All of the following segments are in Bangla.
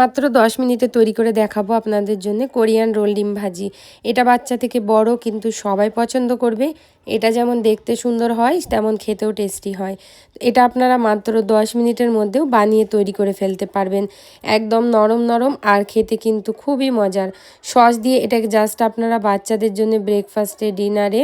মাত্র দশ মিনিটে তৈরি করে দেখাবো আপনাদের জন্য কোরিয়ান রোল ডিম ভাজি। এটা বাচ্চা থেকে বড়, কিন্তু সবাই পছন্দ করবে। এটা যেমন দেখতে সুন্দর হয়, তেমন খেতেও টেস্টি হয়। এটা আপনারা মাত্র দশ মিনিটের মধ্যেও বানিয়ে তৈরি করে ফেলতে পারবেন। একদম নরম নরম আর খেতে কিন্তু খুবই মজার। সস দিয়ে এটাকে জাস্ট আপনারা বাচ্চাদের জন্য ব্রেকফাস্টে ডিনারে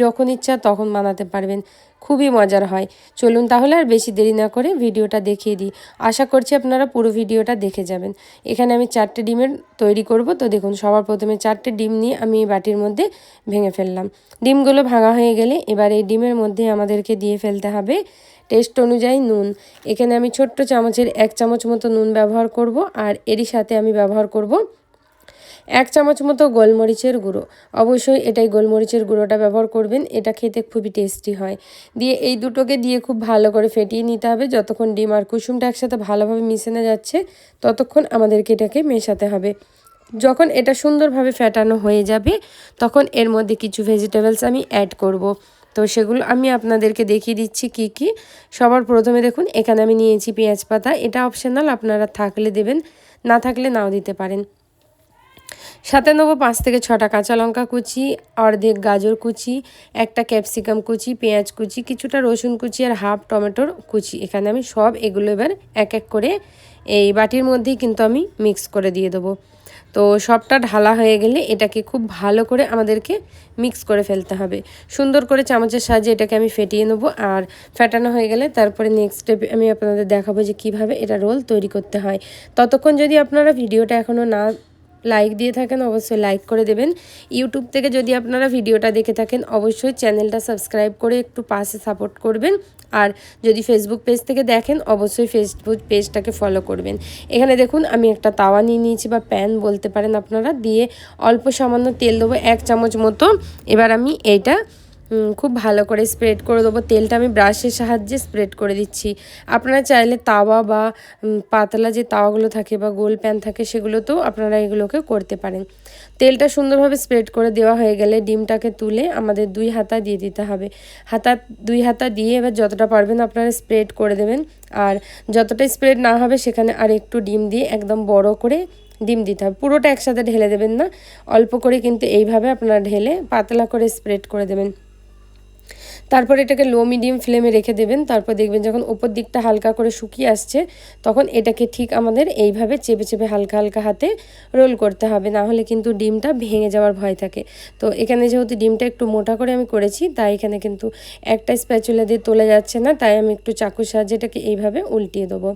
যখন ইচ্ছা তখন বানাতে পারবেন। খুবই মজার হয়। চলুন তাহলে আর বেশি দেরি না করে ভিডিওটা দেখিয়ে দিই। আশা করছি আপনারা পুরো ভিডিওটা দেখে যাবেন। এখানে আমি চারটে ডিমের তৈরি করব। তো দেখুন, সবার প্রথমে চারটে ডিম নিয়ে আমি বাটির মধ্যে ভেঙে ফেললাম। ডিমগুলো ভাঙা হয়ে গেলে এবার এই ডিমের মধ্যে আমাদেরকে দিয়ে ফেলতে হবে টেস্ট অনুযায়ী নুন। এখানে আমি ছোট্ট চামচের এক চামচ মতো নুন ব্যবহার করব আর এরই সাথে আমি ব্যবহার করব এক চামচ মতো গোলমরিচের গুঁড়ো। অবশ্যই এটাই গোলমরিচের গুঁড়োটা ব্যবহার করবেন, এটা খেতে খুবই টেস্টি হয়। দিয়ে এই দুটোকে দিয়ে খুব ভালো করে ফেটিয়ে নিতে হবে, যতক্ষণ ডিম আর কুসুমটা একসাথে ভালোভাবে মিশানো যাচ্ছে, ততক্ষণ আমাদেরকে এটাকে মেশাতে হবে। যখন এটা সুন্দরভাবে ফেটানো হয়ে যাবে, তখন এর মধ্যে কিছু ভেজিটেবলস আমি অ্যাড করব। তো সেগুলো আমি আপনাদেরকে দেখিয়ে দিচ্ছি কি কি। সবার প্রথমে দেখুন, এখানে আমি নিয়েছি পেঁয়াজ পাতা, এটা অপশনাল আপনারা থাকলে দেবেন, না থাকলে নাও দিতে পারেন। সাথে নেব পাঁচ থেকে ছটা কাঁচা লঙ্কা কুচি, অর্ধেক গাজর কুচি, একটা ক্যাপসিকাম কুচি, পেঁয়াজ কুচি, কিছুটা রসুন কুচি আর হাফ টমেটোর কুচি। এখানে আমি সব এগুলো এবার এক এক করে এই বাটির মধ্যেই কিন্তু আমি মিক্স করে দিয়ে দেবো। তো সবটা ঢালা হয়ে গেলে এটাকে খুব ভালো করে আমাদেরকে মিক্স করে ফেলতে হবে। সুন্দর করে চামচের সাহায্যে এটাকে আমি ফেটিয়ে নেব আর ফেটানো হয়ে গেলে তারপরে নেক্সট স্টেপে আমি আপনাদের দেখাবো যে কীভাবে এটা রোল তৈরি করতে হয়। ততক্ষণ যদি আপনারা ভিডিওটা এখনও না লাইক দিয়ে থাকেন, অবশ্যই লাইক করে দেবেন। ইউটিউব থেকে যদি আপনারা ভিডিওটা দেখে থাকেন, অবশ্যই চ্যানেলটা সাবস্ক্রাইব করে একটু পাশে সাপোর্ট করবেন। আর যদি ফেসবুক পেজ থেকে দেখেন, অবশ্যই ফেসবুক পেজটাকে ফলো করবেন। এখানে দেখুন, আমি একটা তাওয়া নিয়ে নিয়েছি বা প্যান বলতে পারেন আপনারা। দিয়ে অল্প সামান্য তেল দেবো, এক চামচ মতো। এবার আমি এইটা খুব ভালো করে স্প্রেড করে দেবো। তেলটা আমি ব্রাশের সাহায্যে স্প্রেড করে দিচ্ছি। আপনারা চাইলে তাওয়া বা পাতলা যে তাওয়াগুলো থাকে বা গোল প্যান থাকে সেগুলোতেও আপনারা এগুলোকে করতে পারেন। তেলটা সুন্দরভাবে স্প্রেড করে দেওয়া হয়ে গেলে ডিমটাকে তুলে আমাদের দুই হাতা দিয়ে দিতে হবে। হাতা, দুই হাতা দিয়ে এবার যতটা পারবেন আপনারা স্প্রেড করে দেবেন। আর যতটা স্প্রেড না হবে সেখানে আর একটু ডিম দিয়ে একদম বড় করে ডিম দিতে হবে। পুরোটা একসাথে ঢেলে দেবেন না। অল্প করে কিন্তু এইভাবে আপনারা ঢেলে পাতলা করে স্প্রেড করে দেবেন। তারপর এটাকে লো মিডিয়াম ফ্লেমে রেখে দেবেন, তারপর দেখবেন যখন ওপর দিকটা হালকা করে শুকিয়ে আসছে, তখন এটাকে ঠিক আমাদের এইভাবে চেপে চেপে হালকা হালকা হাতে রোল করতে হবে, না হলে কিন্তু ডিমটা ভেঙে যাওয়ার ভয় থাকে। তো এখানে যেহেতু ডিমটা একটু মোটা করে আমি করেছি, তাই এখানে কিন্তু একটা স্প্যাচুলা দিয়ে তোলা যাচ্ছে না, তাই আমি একটু চাকুর সাহায্যে এটাকে এইভাবে উল্টিয়ে দেবো।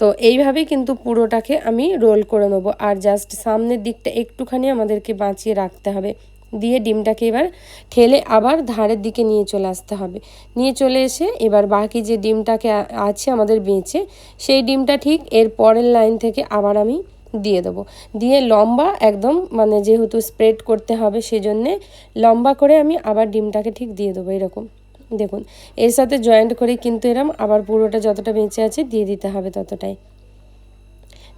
তো এইভাবেই কিন্তু পুরোটাকে আমি রোল করে নেব, আর জাস্ট সামনের দিকটা একটুখানি আমাদেরকে বাঁচিয়ে রাখতে হবে। দিয়ে ডিমটাকে এবার ঠেলে আবার ধারের দিকে নিয়ে চলে আসতে হবে। নিয়ে চলে এসে এবার বাকি যে ডিমটাকে আছে আমাদের বেঁচে, সেই ডিমটা ঠিক এর পরের লাইন থেকে আবার আমি দিয়ে দেবো। দিয়ে লম্বা একদম মানে যেহেতু স্প্রেড করতে হবে সেজন্যে লম্বা করে আমি আবার ডিমটাকে ঠিক দিয়ে দেবো এরকম। দেখুন, এর সাথে জয়েন্ট করে কিন্তু এরম আবার পুরোটা যতটা বেঁচে আছে দিয়ে দিতে হবে ততটাই।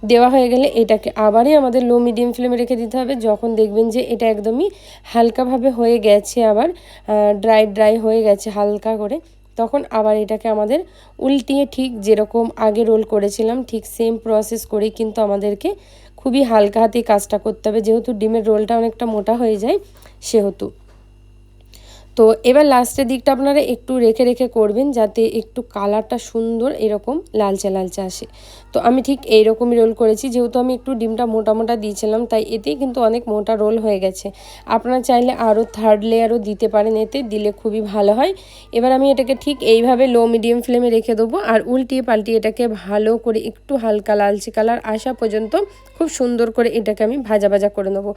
দেওয়া হয়ে গেলে এটাকে আবারই আমাদের লো মিডিয়াম ফ্লেমে রেখে দিতে হবে। যখন দেখবেন যে এটা একদমই হালকাভাবে হয়ে গেছে আবার ড্রাই ড্রাই হয়ে গেছে হালকা করে, তখন আবার এটাকে আমাদের উল্টিয়ে ঠিক যেরকম আগে রোল করেছিলাম, ঠিক সেম প্রসেস করেই কিন্তু আমাদেরকে খুবই হালকা হাতে কাজটা করতে হবে। যেহেতু ডিমের রোলটা অনেকটা মোটা হয়ে যায়, সেহেতু। তো এবার লাস্টের দিকটা আপনারা একটু রেখে রেখে করবেন যাতে একটু কালারটা সুন্দর এরকম লালচে লালচে আসে। তো আমি ঠিক এইরকমই রোল করেছি, যেহেতু আমি একটু ডিমটা মোটা মোটা দিয়েছিলাম, তাই এতেই কিন্তু অনেক মোটা রোল হয়ে গেছে। আপনারা চাইলে আরও থার্ড লেয়ারও দিতে পারেন এতে, দিলে খুবই ভালো হয়। এবার আমি এটাকে ঠিক এইভাবে লো মিডিয়াম ফ্লেমে রেখে দেবো আর উল্টিয়ে পাল্টিয়ে এটাকে ভালো করে একটু হালকা লালচে কালার আসা পর্যন্ত খুব সুন্দর করে এটাকে আমি ভাজা ভাজা করে নেব।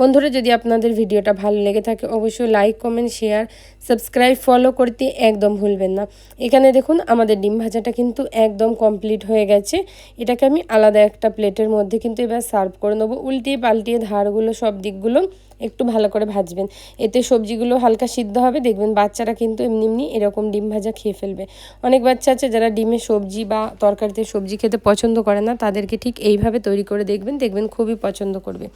বন্ধুরা, যদি আপনাদের ভিডিওটা ভালো লেগে থাকে, অবশ্যই like comment share subscribe follow করতে একদম ভুলবেন না। এখানে দেখুন, আমাদের ডিম ভাজাটা কিন্তু একদম কমপ্লিট হয়ে গেছে। এটাকে আমি আলাদা একটা প্লেটের মধ্যে কিন্তু এবার সার্ভ করে নেব। উল্টিয়ে পাল্টিয়ে ধারগুলো, সব দিকগুলো একটু ভালো করে ভাজবেন। এতে সবজিগুলো হালকা সিদ্ধ হবে। দেখবেন বাচ্চারা কিন্তু এমনি এমনি এরকম ডিম ভাজা খেয়ে ফেলবে। অনেক বাচ্চা আছে যারা ডিমের সবজি বা তরকারিতে সবজি খেতে পছন্দ করে না, তাদেরকে ঠিক এইভাবে তৈরি করে দেখবেন। দেখবেন খুবই পছন্দ করবে।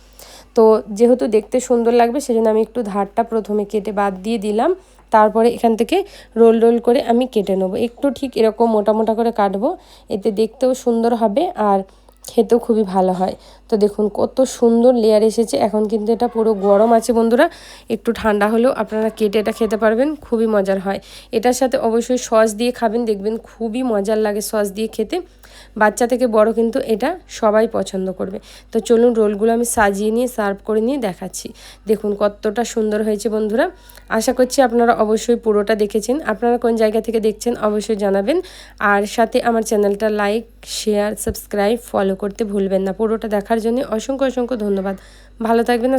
তো যেহেতু দেখতে সুন্দর লাগবে, সেজন্য আমি একটু ধারটা প্রথমে কেটে বাদ দিয়ে দিলাম। তারপরে এখান থেকে রোল রোল করে আমি কেটে নেব। একটু ঠিক এরকম মোটা মোটা করে কাটবো, এতে দেখতেও সুন্দর হবে আর খেতেও খুবই ভালো হয়। তো দেখুন, কত সুন্দর লেয়ার এসেছে। এখন কিন্তু এটা পুরো গরম আছে বন্ধুরা। একটু ঠান্ডা হলেও আপনারা কেটে এটা খেতে পারবেন, খুবই মজার হয়। এটার সাথে অবশ্যই সস দিয়ে খাবেন, দেখবেন খুবই মজার লাগে সস দিয়ে খেতে। বাচ্চা থেকে বড় কিন্তু এটা সবাই পছন্দ করবে। তো চলুন রোলগুলো আমি সাজিয়ে নিয়ে সার্ভ করে নিয়ে দেখাচ্ছি। দেখুন কতটা সুন্দর হয়েছে বন্ধুরা। আশা করছি আপনারা অবশ্যই পুরোটা দেখেছেন। আপনারা কোন জায়গা থেকে দেখছেন অবশ্যই জানাবেন। আর সাথে আমার চ্যানেলটা লাইক শেয়ার সাবস্ক্রাইব ফলো করতে ভুলবেন না। পুরোটা দেখার জন্য অসংখ্য অসংখ্য ধন্যবাদ। ভালো থাকবেন